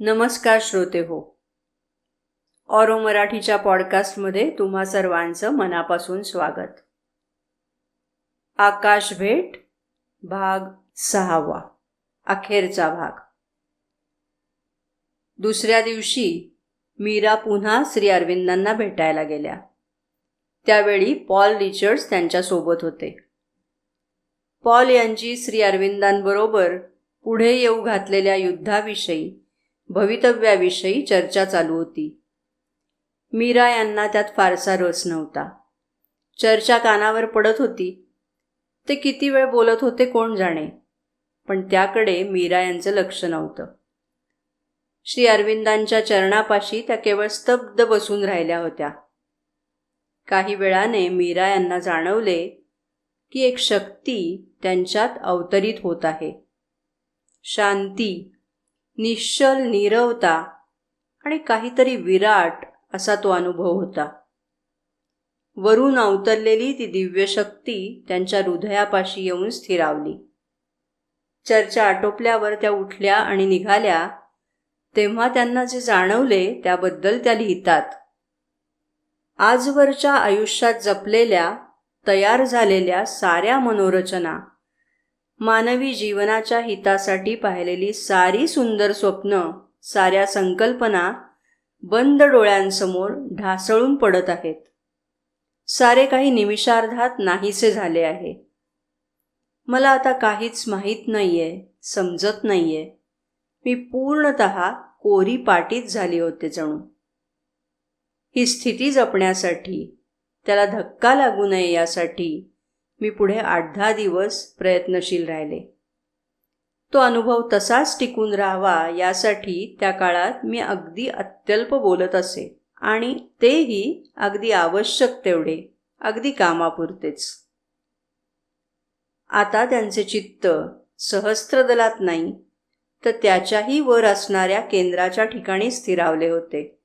नमस्कार श्रोते हो. ऑरो मराठीच्या पॉडकास्टमध्ये तुम्हा सर्वांचं मनापासून स्वागत. आकाश भेट भाग सहावा अखेरचा भाग. दुसऱ्या दिवशी मीरा पुन्हा श्री अरविंदांना भेटायला गेल्या. त्यावेळी पॉल रिचर्ड्स त्यांच्यासोबत होते. पॉल यांची श्री अरविंदांबरोबर पुढे येऊ घातलेल्या युद्धाविषयी भवितव्याविषयी चर्चा चालू होती. मीरा यांना त्यात फारसा रस नव्हता. चर्चा कानावर पडत होती. ते किती वेळ बोलत होते कोण जाणे पण त्याकडे मीरा यांचं लक्ष नव्हतं. श्री अरविंदांच्या चरणापाशी त्या केवळ स्तब्ध बसून राहिल्या होत्या. काही वेळाने मीरा यांना जाणवले की एक शक्ती त्यांच्यात अवतरित होत आहे. शांती निश्चल नीरवता आणि काहीतरी विराट असा तो अनुभव होता. वरून अवतरलेली ती दिव्य शक्ती त्यांच्या हृदयापाशी येऊन स्थिरावली. चर्चा आटोपल्यावर त्या उठल्या आणि निघाल्या. तेव्हा त्यांना जे जाणवले त्याबद्दल त्या लिहितात. आजवरच्या आयुष्यात जपलेल्या तयार झालेल्या साऱ्या मनोरचना मानवी जीवनाच्या हितासाठी पाहिलेली सारी सुंदर स्वप्न साऱ्या संकल्पना बंद डोळ्यांसमोर ढासळून पडत आहेत. सारे काही निमिषार्धात नाहीसे झाले आहे. मला आता काहीच माहीत नाहीये समजत नाहीये. मी पूर्णत कोरी पाटीत झाली होते जणू. ही स्थिती जपण्यासाठी त्याला धक्का लागू नये यासाठी मी पुढे आठ दहा दिवस प्रयत्नशील राहिले. तो अनुभव तसाच टिकून राहावा यासाठी त्या काळात मी अगदी अत्यल्प बोलत असे आणि तेही अगदी आवश्यक तेवढे अगदी कामापुरतेच. आता त्यांचे चित्त सहस्त्रदलात नाही तर त्याच्याही वर असणाऱ्या केंद्राच्या ठिकाणी स्थिरावले होते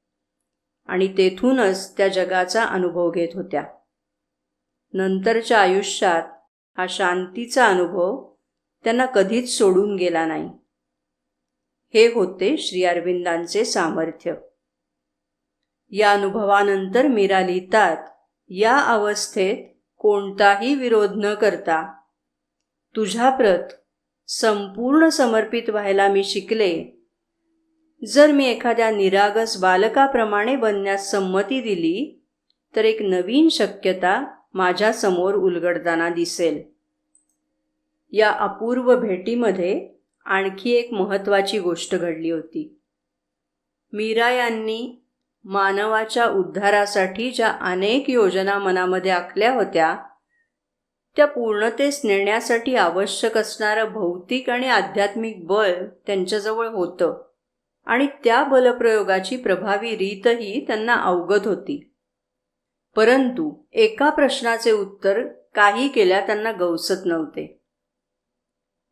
आणि तेथूनच त्या जगाचा अनुभव घेत होत्या. नंतरच्या आयुष्यात हा शांतीचा अनुभव त्यांना कधीच सोडून गेला नाही. हे होते श्री अरविंदांचे सामर्थ्य. या अनुभवानंतर मीरा लिहितात या अवस्थेत कोणताही विरोध न करता तुझ्या प्रत संपूर्ण समर्पित व्हायला मी शिकले. जर मी एखाद्या निरागस बालकाप्रमाणे बनण्यास संमती दिली तर एक नवीन शक्यता माझ्यासमोर उलगडताना दिसेल. या अपूर्व भेटीमध्ये आणखी एक महत्त्वाची गोष्ट घडली होती. मीरा यांनी मानवाच्या उद्धारासाठी ज्या अनेक योजना मनामध्ये आखल्या होत्या त्या पूर्णतेस नेण्यासाठी आवश्यक असणारं भौतिक आणि आध्यात्मिक बळ त्यांच्याजवळ होतं आणि त्या बलप्रयोगाची प्रभावी रीतही त्यांना अवगत होती. परंतु एका प्रश्नाचे उत्तर काही केल्या त्यांना गवसत नव्हते.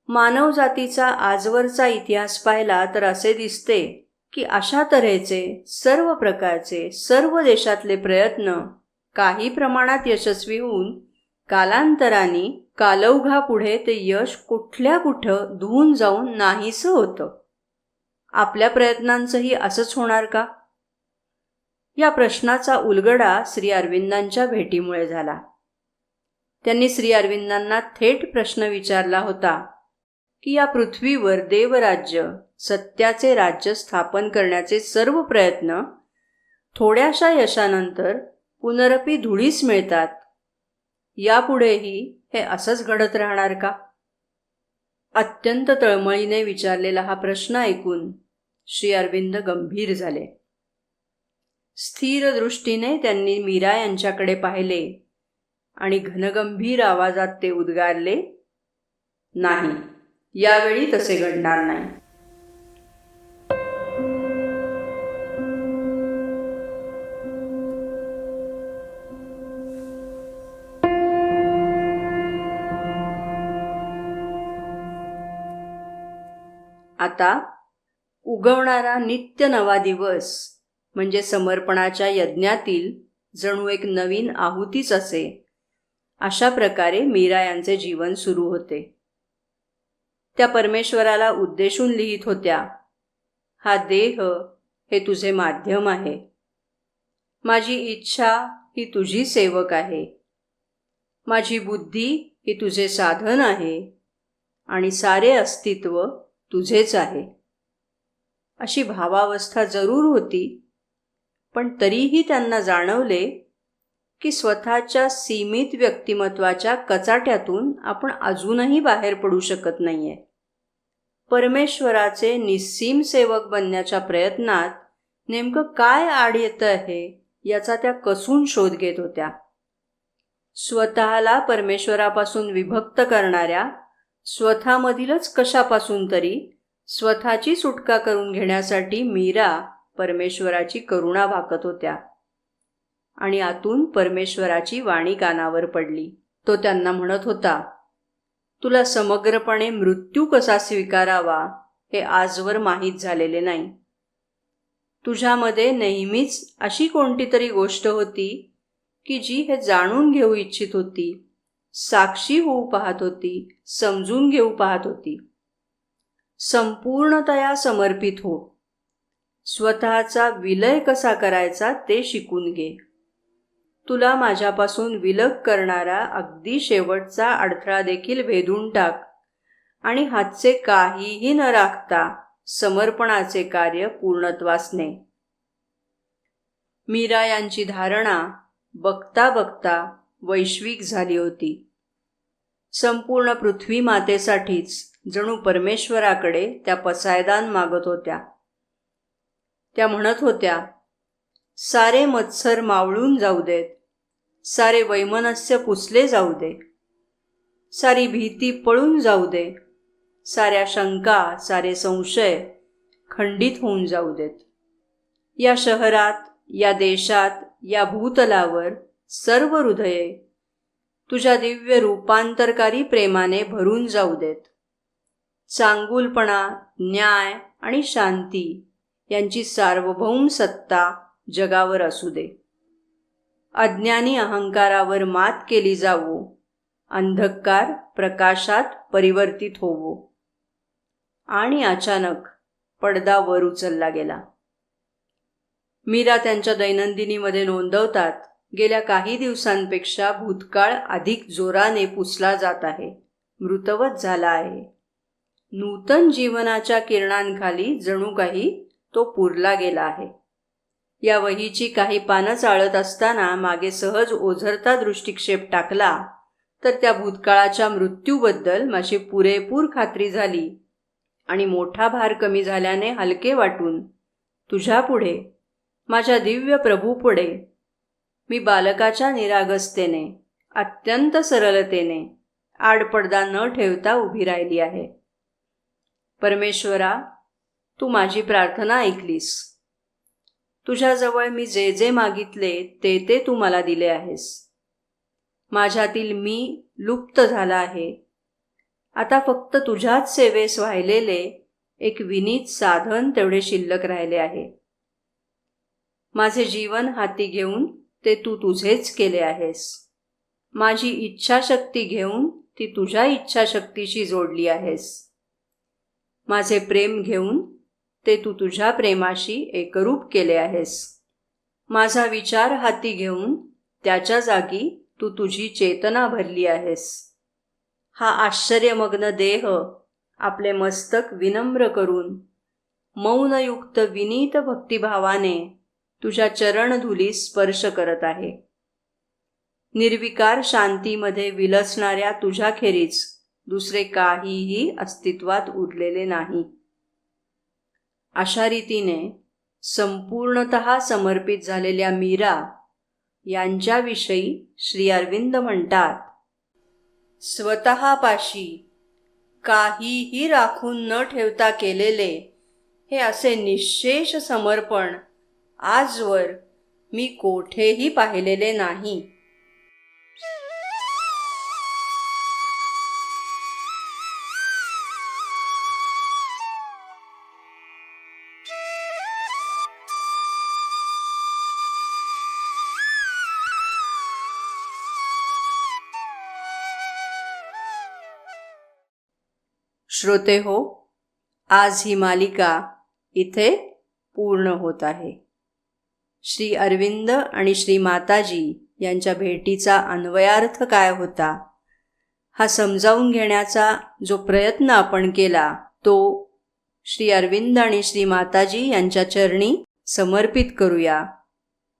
मानवजातीचा आजवरचा इतिहास पाहिला तर असे दिसते की अशा तऱ्हेचे सर्व प्रकारचे सर्व देशातले प्रयत्न काही प्रमाणात यशस्वी होऊन कालांतराने कालौघापुढे ते यश कुठल्या कुठं धुवून जाऊन नाहीसं होतं. आपल्या प्रयत्नांचंही असंच होणार का? या प्रश्नाचा उलगडा श्री अरविंदांच्या भेटीमुळे झाला. त्यांनी श्री अरविंदांना थेट प्रश्न विचारला होता की या पृथ्वीवर देवराज्य सत्याचे राज्य स्थापन करण्याचे सर्व प्रयत्न थोड्याशा यशानंतर पुनरपी धुळीस मिळतात. यापुढेही हे असंच घडत राहणार का? अत्यंत तळमळीने विचारलेला हा प्रश्न ऐकून श्री अरविंद गंभीर झाले. स्थिर दृष्टीने त्यांनी मीरा यांच्याकडे पाहिले आणि घनगंभीर आवाजात ते उद्गारले नाही यावेळी तसे घडणार नाही. आता उगवणारा नित्य नवा दिवस म्हणजे समर्पणाच्या यज्ञातील जणू एक नवीन आहुतीच असे. अशा प्रकारे मीरा यांचे जीवन सुरू होते. त्या परमेश्वराला उद्देशून लिहित होत्या हा देह हे तुझे माध्यम आहे. माझी इच्छा ही तुझी सेवक आहे. माझी बुद्धी ही तुझे साधन आहे आणि सारे अस्तित्व तुझेच आहे. अशी भावावस्था जरूर होती. पण तरीही त्यांना जाणवले की स्वतःच्या सीमित व्यक्तिमत्वाच्या कचाट्यातून आपण अजूनही बाहेर पडू शकत नाहीये. परमेश्वराचे निस्सीम सेवक बनण्याच्या प्रयत्नात नेमकं काय आड येतं आहे याचा त्या कसून शोध घेत होत्या. स्वतःला परमेश्वरापासून विभक्त करणाऱ्या स्वतःमधीलच कशापासून तरी स्वतःची सुटका करून घेण्यासाठी मीरा परमेश्वराची करुणा वाकत होत्या. आणि आतून परमेश्वराची वाणी कानावर पडली. तो त्यांना म्हणत होता तुला समग्रपणे मृत्यू कसा स्वीकारावा हे आजवर माहीत झालेले नाही. तुझ्यामध्ये नेहमीच अशी कोणती तरी गोष्ट होती की जी हे जाणून घेऊ इच्छित होती साक्षी होऊ पाहत होती समजून घेऊ पाहत होती. संपूर्णतया समर्पित हो. स्वतःचा विलय कसा करायचा ते शिकून घे. तुला माझ्यापासून विलग करणारा अगदी शेवटचा अडथळा देखील भेदून टाक आणि हातचे काहीही न राखता समर्पणाचे कार्य पूर्णत्वास ने मीरा यांची धारणा बघता बघता वैश्विक झाली होती. संपूर्ण पृथ्वी मातेसाठीच जणू परमेश्वराकडे त्या पसायदान मागत होत्या. त्या म्हणत होत्या सारे मत्सर मावळून जाऊ देत. सारे वैमनस्य पुसले जाऊ दे. सारी भीती पळून जाऊ दे. साऱ्या शंका सारे संशय खंडित होऊन जाऊ देत. या शहरात या देशात या भूतलावर सर्व हृदये तुझ्या दिव्य रूपांतरकारी प्रेमाने भरून जाऊ देत. चांगुलपणा न्याय आणि शांती यांची सार्वभौम सत्ता जगावर असू दे. अज्ञानी अहंकारावर मात केली जावो अंधकार प्रकाशात परिवर्तित होवो. आणि अचानक पडदा वर उचलला गेला. मीरा त्यांच्या दैनंदिनीमध्ये नोंदवतात गेल्या काही दिवसांपेक्षा भूतकाळ अधिक जोराने पुसला जात आहे मृतवत झाला आहे. नूतन जीवनाच्या किरणांखाली जणू काही तो पुरला गेला आहे. या वहीची काही पानं चाळत असताना मागे सहज ओझरता दृष्टिक्षेप टाकला तर त्या भूतकाळाच्या मृत्यूबद्दल माझी पुरेपूर खात्री झाली आणि मोठा भार कमी झाल्याने हलके वाटून तुझ्यापुढे माझ्या दिव्य प्रभूपुढे मी बालकाच्या निरागसतेने अत्यंत सरलतेने आडपडदा न ठेवता उभी राहिली आहे. परमेश्वरा तू माझी प्रार्थना ऐकलीस. तुझ्याजवळ मी जे जे मागितले ते ते तू मला दिले आहेस. माझ्यातील मी लुप्त झाला आहे. आता फक्त तुझ्याच सेवेस वाहिलेले एक विनीत साधन तेवढे शिल्लक राहिले आहे. माझे जीवन हाती घेऊन ते तू तुझेच केले आहेस. माझी इच्छाशक्ती घेऊन ती तुझ्या इच्छाशक्तीशी जोडली आहेस. माझे प्रेम घेऊन ते तू तुझ्या प्रेमाशी एकरूप केले आहेस. माझा विचार हाती घेऊन त्याच्या जागी तू तुझी चेतना भरली आहेस. हा आश्चर्यमग्न देह आपले मस्तक विनम्र करून मौनयुक्त विनीत भक्तिभावाने तुझ्या चरणधुली स्पर्श करत आहे. निर्विकार शांतीमध्ये विलसणाऱ्या तुझ्याखेरीज दुसरे काहीही अस्तित्वात उरलेले नाही. अशा रीतीने संपूर्णत समर्पित झालेल्या मीरा यांच्याविषयी श्री अरविंद म्हणतात. स्वतःपाशी काहीही राखून न ठेवता केलेले हे असे निशेष समर्पण आजवर मी कोठेही पाहिलेले नाही. श्रोते हो आज ही मालिका इथे पूर्ण होत आहे. श्री अरविंद आणि श्री माताजी यांच्या भेटीचा अन्वयार्थ काय होता हा समजावून घेण्याचा जो प्रयत्न आपण केला तो श्री अरविंद आणि श्री माताजी यांच्या चरणी समर्पित करूया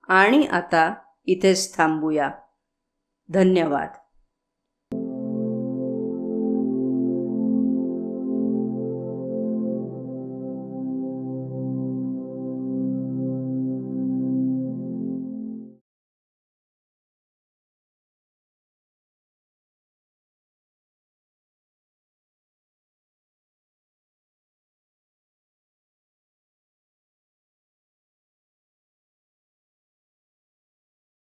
आणि आता इथेच थांबूया. धन्यवाद.